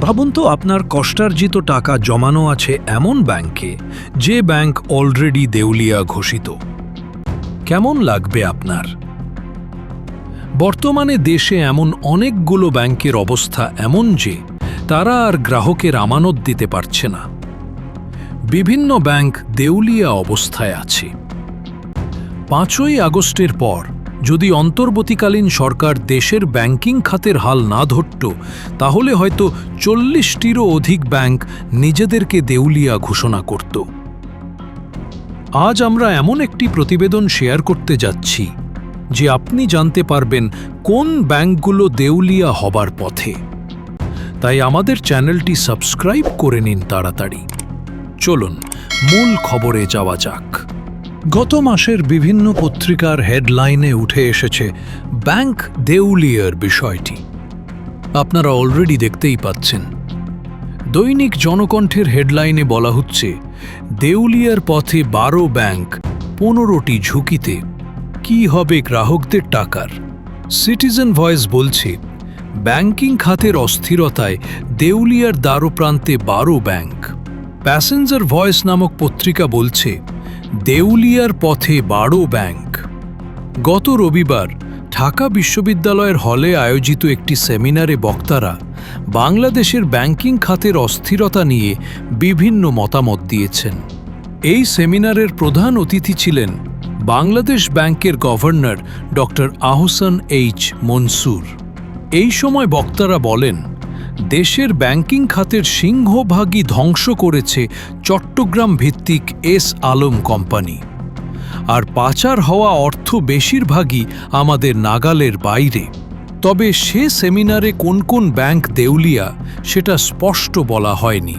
ভাবুন তো আপনার কষ্টার্জিত টাকা জমানো আছে এমন ব্যাংকে, যে ব্যাংক অলরেডি দেউলিয়া ঘোষিত। কেমন লাগবে আপনার? বর্তমানে দেশে এমন অনেকগুলো ব্যাংকের অবস্থা এমন যে, তারা আর গ্রাহকের আমানত দিতে পারছে না। বিভিন্ন ব্যাংক দেউলিয়া অবস্থায় আছে। পাঁচই আগস্টের পর যদি অন্তর্বর্তীকালীন সরকার দেশের ব্যাংকিং খাতের হাল না ধরত, তাহলে হয়তো চল্লিশটিরও অধিক ব্যাংক নিজেদেরকে দেউলিয়া ঘোষণা করত। আজ আমরা এমন একটি প্রতিবেদন শেয়ার করতে যাচ্ছি, যে আপনি জানতে পারবেন কোন ব্যাংকগুলো দেউলিয়া হবার পথে। তাই আমাদের চ্যানেলটি সাবস্ক্রাইব করে নিন তাড়াতাড়ি। চলুন, মূল খবরে যাওয়া যাক। গত মাসের বিভিন্ন পত্রিকার হেডলাইনে উঠে এসেছে ব্যাংক দেউলিয়ার বিষয়টি। আপনারা অলরেডি দেখতেই পাচ্ছেন। দৈনিক জনকণ্ঠের হেডলাইনে বলা হচ্ছে, দেউলিয়ার পথে বারো ব্যাংক পনেরোটি ঝুঁকিতে। কি হবে গ্রাহকদের টাকার? সিটিজেন ভয়েস বলছে, ব্যাংকিং খাতের অস্থিরতায় দেউলিয়ার দ্বারপ্রান্তে বারো ব্যাংক। প্যাসেঞ্জার ভয়েস নামক পত্রিকা বলছে দেউলিয়ার পথে বারো ব্যাংক। গত রবিবার ঢাকা বিশ্ববিদ্যালয়ের হলে আয়োজিত একটি সেমিনারে বক্তারা বাংলাদেশের ব্যাংকিং খাতের অস্থিরতা নিয়ে বিভিন্ন মতামত দিয়েছেন। এই সেমিনারের প্রধান অতিথি ছিলেন বাংলাদেশ ব্যাংকের governor doctor Ahsan H Mansur. এই সময় বক্তারা বলেন দেশের ব্যাংকিং খাতের সিংহভাগই ধ্বংস করেছে চট্টগ্রাম ভিত্তিক এস আলম কোম্পানি। আর পাচার হওয়া অর্থ বেশিরভাগই আমাদের নাগালের বাইরে। তবে সে সেমিনারে কোন কোন ব্যাংক দেউলিয়া সেটা স্পষ্ট বলা হয়নি।